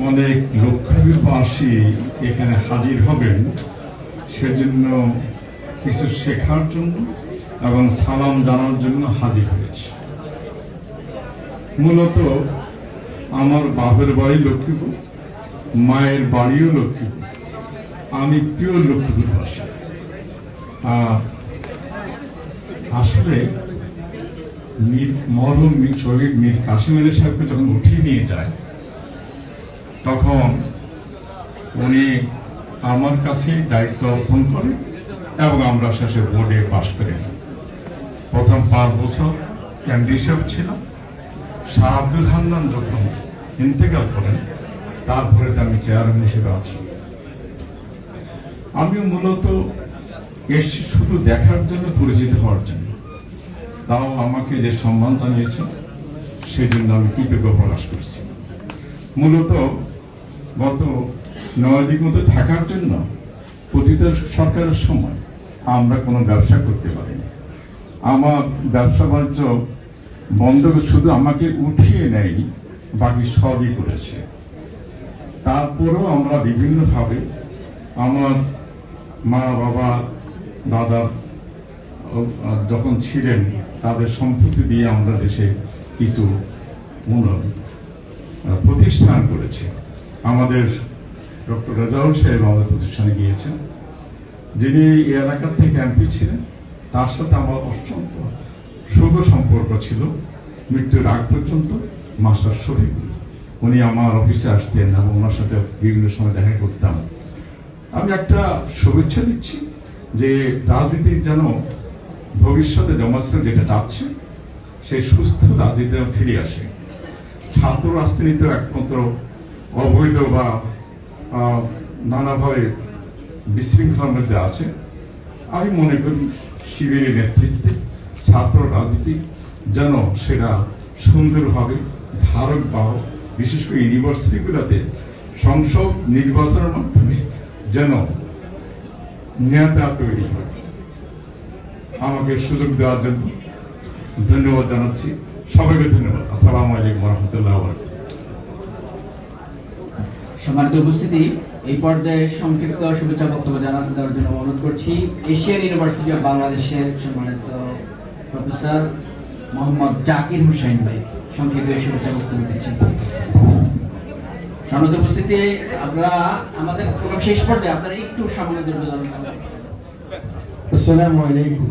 অনেক লক্ষ্মীবাসী এখানে হাজির হবেন সেজন্য কিছু শেখার জন্য এবং সালাম জানার জন্য হাজির হয়েছে। মূলত আমার বাপের বাড়ি লক্ষ্মীপুর মায়ের বাড়িও লক্ষ্মীপুর। আমি প্রিয় লক্ষ্মীপুরবাসী। আহ, আসলে মীর মরহুম মীর শহীদ মীর কাশিম সাহেবকে যখন উঠিয়ে নিয়ে যায় তখন উনি আমার কাছে দায়িত্ব অর্পণ করে এবং আমরা শেষে বোর্ডে পাশ করে প্রথম পাঁচ বছর এমডি হিসাবে ছিলাম। শাহ আব্দুল হান্নান যখন ইন্তেকাল করেন, তারপরে তো আমি চেয়ারম্যান হিসেবে আছি। আমি মূলত এসছি শুধু দেখার জন্য পরিচিত হওয়ার জন্য। তাও আমাকে যে সম্মান জানিয়েছে সেই জন্য আমি কৃতজ্ঞ প্রকাশ করছি। মূলত গত নয় দিক মতো থাকার জন্য পতিত সরকারের সময় আমরা কোনো ব্যবসা করতে পারিনি। আমার ব্যবসা বাণিজ্য বন্ধ শুধু আমাকে উঠিয়ে নেয়নি, বাকি সবই করেছে। তারপরেও আমরা বিভিন্নভাবে আমার মা বাবা দাদা যখন ছিলেন, তাদের সম্পত্তি দিয়ে আমরা দেশে কিছু উন্নয়ন প্রতিষ্ঠান করেছি। আমাদের ডক্টর রেজাউল সাহেব আমাদের প্রতিষ্ঠানে গিয়েছেন, যিনি এই এলাকার থেকে এমপি ছিলেন। তার সাথে আমার অত্যন্ত শুভ সম্পর্ক ছিল। মৃত্যুর আগ পর্যন্ত মাস্টার শফিকুল। উনি আমার অফিসে আসতেন এবং ওনার সাথে বিভিন্ন সময় দেখা করতাম। আমি একটা শুভেচ্ছা দিচ্ছি যে রাজনীতির যেন ভবিষ্যতে জমাশ্রম যেটা চাচ্ছে, সেই সুস্থ রাজনীতি ফিরে আসে। ছাত্র রাজনীতি একমাত্র অবৈধ বা নানাভাবে বিশৃঙ্খলার মধ্যে আছে। আমি মনে করি শিবিরের নেতৃত্বে, ছাত্র রাজনীতি যেন সেটা সুন্দরভাবে ধারক বাহক বিশেষ করে ইউনিভার্সিটিগুলোতে সংসদ নির্বাচনের মাধ্যমে যেন নেতা তৈরি হয়। আমাকে সুযোগ দেওয়ার জন্য ধন্যবাদ জানাচ্ছি। সবাইকে ধন্যবাদ। আসসালামু আলাইকুম রহমতুল্লাহ সম্মানিত উপস্থিতি, এই পর্যায়ে সংক্ষিপ্ত শুভেচ্ছা বক্তব্য জানাতে দেওয়ার জন্য অনুরোধ করছি, এশিয়ান ইউনিভার্সিটি অফ বাংলাদেশের সম্মানিত প্রফেসর মোহাম্মদ জাকির হুসাইন ভাই, সংক্ষিপ্ত শুভেচ্ছা বক্তব্য দিচ্ছেন। সম্মানিত উপস্থিতি, আমরা আমাদের শেষ পর্যায়ে আপনারা একটু ধারণ আসসালামু আলাইকুম।